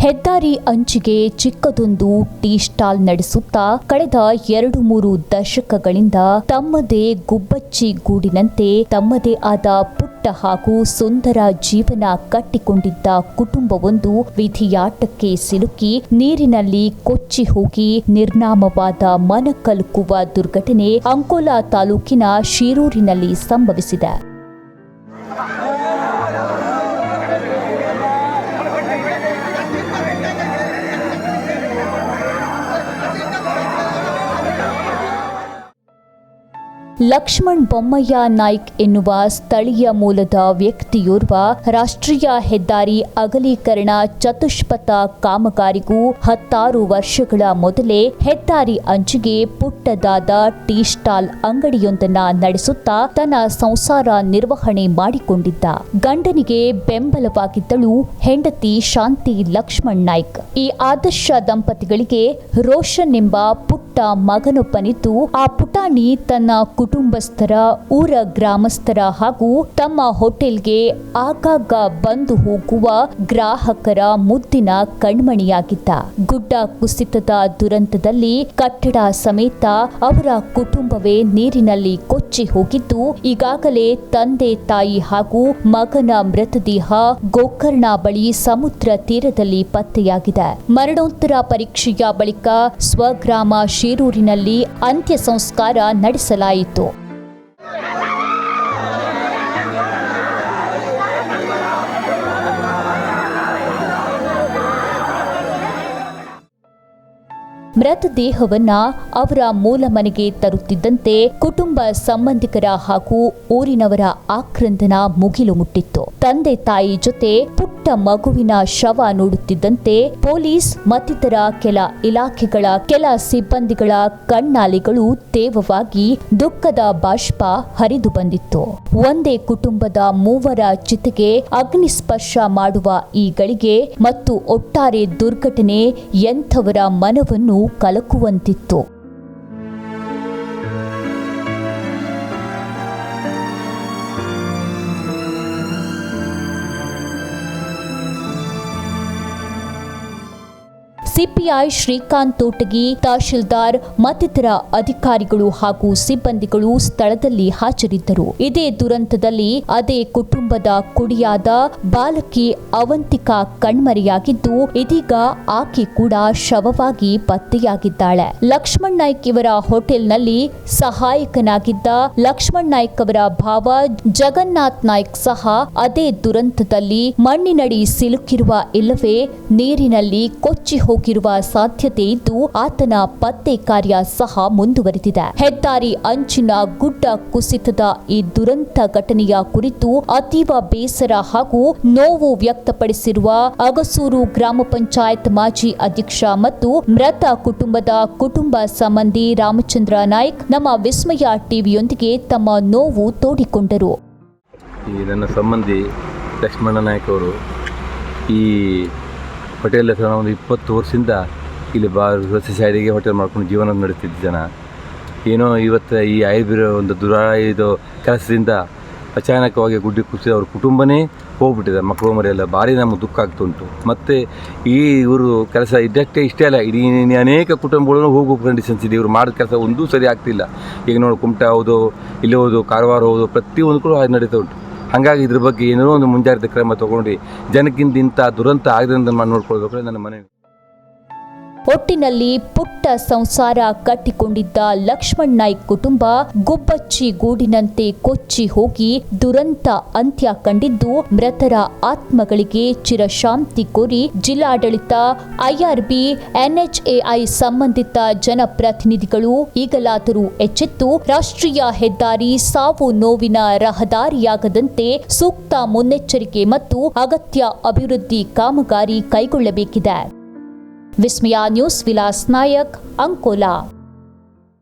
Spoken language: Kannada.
ಹೆದ್ದಾರಿ ಅಂಚಿಗೆ ಚಿಕ್ಕದೊಂದು ಟೀ ಸ್ಟಾಲ್ ನಡೆಸುತ್ತಾ ಕಳೆದ ಎರಡು ಮೂರು ದಶಕಗಳಿಂದ ತಮ್ಮದೇ ಗುಬ್ಬಚ್ಚಿ ಗೂಡಿನಂತೆ ತಮ್ಮದೇ ಆದ ಪುಟ್ಟ ಹಾಗೂ ಸುಂದರ ಜೀವನ ಕಟ್ಟಿಕೊಂಡಿದ್ದ ಕುಟುಂಬವೊಂದು ವಿಧಿಯಾಟಕ್ಕೆ ಸಿಲುಕಿ ನೀರಿನಲ್ಲಿ ಕೊಚ್ಚಿ ಹೋಗಿ ನಿರ್ನಾಮವಾದ ಮನಕಲುಕುವ ದುರ್ಘಟನೆ ಅಂಕೋಲಾ ತಾಲೂಕಿನ ಶಿರೂರಿನಲ್ಲಿ ಸಂಭವಿಸಿದೆ. ಲಕ್ಷ್ಮಣ್ ಬೊಮ್ಮಯ್ಯ ನಾಯ್ಕ್ ಎನ್ನುವ ಸ್ಥಳೀಯ ಮೂಲದ ವ್ಯಕ್ತಿಯೋರ್ವ ರಾಷ್ಟ್ರೀಯ ಹೆದ್ದಾರಿ ಅಗಲೀಕರಣ ಚತುಷ್ಪಥ ಕಾಮಗಾರಿಗೂ ಹತ್ತಾರು ವರ್ಷಗಳ ಮೊದಲೇ ಹೆದ್ದಾರಿ ಅಂಚಿಗೆ ಪುಟ್ಟದಾದ ಟೀ ಸ್ಟಾಲ್ ಅಂಗಡಿಯೊಂದನ್ನ ನಡೆಸುತ್ತಾ ತನ್ನ ಸಂಸಾರ ನಿರ್ವಹಣೆ ಮಾಡಿಕೊಂಡಿದ್ದ. ಗಂಡನಿಗೆ ಬೆಂಬಲವಾಗಿದ್ದಳು ಹೆಂಡತಿ ಶಾಂತಿ ಲಕ್ಷ್ಮಣ್ ನಾಯ್ಕ್. ಈ ಆದರ್ಶ ದಂಪತಿಗಳಿಗೆ ರೋಷನ್ ಎಂಬ ಪುಟ್ಟ ಮಗನೊಬ್ಬನಿದ್ದು ಆ ಪುಟಾಣಿ ತನ್ನ ಕುಟುಂಬಸ್ಥರ, ಊರ ಗ್ರಾಮಸ್ಥರ ಹಾಗೂ ತಮ್ಮ ಹೋಟೆಲ್ಗೆ ಆಗಾಗ ಬಂದು ಹೋಗುವ ಗ್ರಾಹಕರ ಮುದ್ದಿನ ಕಣ್ಮಣಿಯಾಗಿದ್ದ. ಗುಡ್ಡ ಕುಸಿತದ ದುರಂತದಲ್ಲಿ ಕಟ್ಟಡ ಸಮೇತ ಅವರ ಕುಟುಂಬವೇ ನೀರಿನಲ್ಲಿ ಕೊಚ್ಚಿ ಹೋಗಿದ್ದು, ಈಗಾಗಲೇ ತಂದೆ, ತಾಯಿ ಹಾಗೂ ಮಗನ ಮೃತದೇಹ ಗೋಕರ್ಣ ಬಳಿ ಸಮುದ್ರ ತೀರದಲ್ಲಿ ಪತ್ತೆಯಾಗಿದೆ. ಮರಣೋತ್ತರ ಪರೀಕ್ಷೆಯ ಬಳಿಕ ಸ್ವಗ್ರಾಮ ಶೀರೂರಿನಲ್ಲಿ ಅಂತ್ಯ ಸಂಸ್ಕಾರ ನಡೆಸಲಾಯಿತು. ಮೃತದೇಹವನ್ನ ಅವರ ಮೂಲ ಮನೆಗೆ ತರುತ್ತಿದ್ದಂತೆ ಕುಟುಂಬ ಸಂಬಂಧಿಕರ ಹಾಗೂ ಊರಿನವರ ಆಕ್ರಂದನ ಮುಗಿಲು ಮುಟ್ಟಿತ್ತು. ತಂದೆ ತಾಯಿ ಜೊತೆ ಪುಟ್ಟ ಮಗುವಿನ ಶವ ನೋಡುತ್ತಿದ್ದಂತೆ ಪೊಲೀಸ್ ಮತ್ತಿತರ ಕೆಲ ಇಲಾಖೆಗಳ ಕೆಲ ಸಿಬ್ಬಂದಿಗಳ ಕಣ್ಣಾಲಿಗಳು ತೇವವಾಗಿ ದುಃಖದ ಬಾಷ್ಪ ಹರಿದು ಬಂದಿತ್ತು. ಒಂದೇ ಕುಟುಂಬದ ಮೂವರ ಚಿತೆಗೆ ಅಗ್ನಿಸ್ಪರ್ಶ ಮಾಡುವ ಈ ಗಳಿಗೆ ಮತ್ತು ಒಟ್ಟಾರೆ ದುರ್ಘಟನೆ ಎಂಥವರ ಮನವನ್ನು ಕಲಕುವಂತಿತ್ತು. ಸಿಪಿಐ ಶ್ರೀಕಾಂತ್ ತೋಟಗಿ ತಹಶೀಲ್ದಾರ್, ಮತ್ತಿತರ ಅಧಿಕಾರಿಗಳು ಹಾಗೂ ಸಿಬ್ಬಂದಿಗಳು ಸ್ಥಳದಲ್ಲಿ ಹಾಜರಿದ್ದರು. ಇದೇ ದುರಂತದಲ್ಲಿ ಅದೇ ಕುಟುಂಬದ ಕುಡಿಯಾದ ಬಾಲಕಿ ಅವಂತಿಕಾ ಕಣ್ಮರೆಯಾಗಿದ್ದು, ಇದೀಗ ಆಕೆ ಕೂಡ ಶವವಾಗಿ ಪತ್ತೆಯಾಗಿದ್ದಾಳೆ. ಲಕ್ಷ್ಮಣ್ ನಾಯ್ಕ್ ಇವರ ಹೋಟೆಲ್ನಲ್ಲಿ ಸಹಾಯಕನಾಗಿದ್ದ ಲಕ್ಷ್ಮಣ್ ನಾಯ್ಕ್ ಅವರ ಭಾವ ಜಗನ್ನಾಥ್ ನಾಯ್ಕ್ ಸಹ ಅದೇ ದುರಂತದಲ್ಲಿ ಮಣ್ಣಿನಡಿ ಸಿಲುಕಿರುವ ಇಲ್ಲವೇ ನೀರಿನಲ್ಲಿ ಕೊಚ್ಚಿ ಹೋಗಿರುವ ಸಾಧ್ಯತೆ ಇದ್ದು ಆತನ ಪತ್ತೆ ಕಾರ್ಯ ಸಹ ಮುಂದುವರೆದಿದೆ. ಹೆದ್ದಾರಿ ಅಂಚಿನ ಗುಡ್ಡ ಕುಸಿತದ ಈ ದುರಂತ ಘಟನೆಯ ಕುರಿತು ಅತೀವ ಬೇಸರ ಹಾಗೂ ನೋವು ವ್ಯಕ್ತಪಡಿಸಿರುವ ಅಗಸೂರು ಗ್ರಾಮ ಪಂಚಾಯತ್ ಮಾಜಿ ಅಧ್ಯಕ್ಷ ಮತ್ತು ಮೃತ ಕುಟುಂಬದ ಕುಟುಂಬ ಸಂಬಂಧಿ ರಾಮಚಂದ್ರ ನಾಯ್ಕ್ ನಮ್ಮ ವಿಸ್ಮಯ ಟಿವಿಯೊಂದಿಗೆ ತಮ್ಮ ನೋವು ತೋಡಿಕೊಂಡರು. ಈ ನನ್ನ ಸಂಬಂಧಿ ಲಕ್ಷ್ಮಣ ನಾಯಕ್ ಅವರು ಈ ಹೋಟೆಲ್ ಹತ್ರ ಒಂದು ಇಪ್ಪತ್ತು ವರ್ಷದಿಂದ ಇಲ್ಲಿ ಬಾ ಸೈಡಿಗೆ ಹೋಟೆಲ್ ಮಾಡ್ಕೊಂಡು ಜೀವನ ನಡೆಸ್ತಿದ್ದ ಜನ. ಏನೋ ಇವತ್ತು ಈ ಆಯುರ್ವೇದ ಒಂದು ದುರ ಇದು ಕೆಲಸದಿಂದ ಅಚಾನಕವಾಗಿ ಗುಡ್ಡಿ ಕುಸಿದ ಅವ್ರ ಕುಟುಂಬನೇ ಹೋಗ್ಬಿಟ್ಟಿದೆ. ಮಕ್ಕಳು ಮರೆಯೆಲ್ಲ ಭಾರಿ ನಮಗೆ ದುಃಖ ಆಗ್ತುಂಟು ಮತ್ತು ಈ ಇವರು ಕೆಲಸ ಇದ್ದಷ್ಟೇ ಇಷ್ಟೇ ಅಲ್ಲ, ಇಡೀ ಅನೇಕ ಕುಟುಂಬಗಳನ್ನು ಹೋಗೋ ಕಂಡೀಷನ್ಸ್ ಇದೆ. ಇವರು ಮಾಡಿದ ಕೆಲಸ ಒಂದೂ ಸರಿ ಆಗ್ತಿಲ್ಲ. ಈಗ ನೋಡಿ, ಕುಮಟಾ ಹೌದು, ಇಲ್ಲಿ ಹೋದು, ಕಾರವಾರ ಹೌದು, ಪ್ರತಿಯೊಂದು ಕೂಡ ನಡೀತಾ ಉಂಟು. ಹಾಗಾಗಿ ಇದ್ರ ಬಗ್ಗೆ ಏನೋ ಒಂದು ಮುಂಜಾಗ್ರತೆ ಕ್ರಮ ತಗೊಂಡು ಜನಕ್ಕಿಂತ ಇಂಥ ದುರಂತ ಆಗದಂತ ನೋಡ್ಕೊಳ್ಬೇಕು ನನ್ನ ಮನೆ ಒಟ್ಟಿನಲ್ಲಿ ಪುಟ್ಟ ಸಂಸಾರ ಕಟ್ಟಿಕೊಂಡಿದ್ದ ಲಕ್ಷ್ಮಣ್ ನಾಯ್ಕ್ ಕುಟುಂಬ ಗುಬ್ಬಚ್ಚಿ ಗೂಡಿನಂತೆ ಕೊಚ್ಚಿ ಹೋಗಿ ದುರಂತ ಅಂತ್ಯ ಕಂಡಿದ್ದು ಮೃತರ ಆತ್ಮಗಳಿಗೆ ಚಿರಶಾಂತಿ ಕೋರಿ ಜಿಲ್ಲಾಡಳಿತ ಐಆರ್ಬಿ ಎನ್ಎಚ್ಎಐ ಸಂಬಂಧಿತ ಜನಪ್ರತಿನಿಧಿಗಳು ಈಗಲಾದರೂ ಎಚ್ಚೆತ್ತು. ರಾಷ್ಟ್ರೀಯ ಹೆದ್ದಾರಿ ಸಾವು ನೋವಿನ ರಹದಾರಿಯಾಗದಂತೆ ಸೂಕ್ತ ಮುನ್ನೆಚ್ಚರಿಕೆ ಮತ್ತು ಅಗತ್ಯ ಅಭಿವೃದ್ಧಿ ಕಾಮಗಾರಿ ಕೈಗೊಳ್ಳಬೇಕಿದೆ. ವಿಸ್ಮಯ ನ್ಯೂಸ್ ವಿಲಾಸ್ ನಾಯಕ್ ಅಂಕೋಲಾ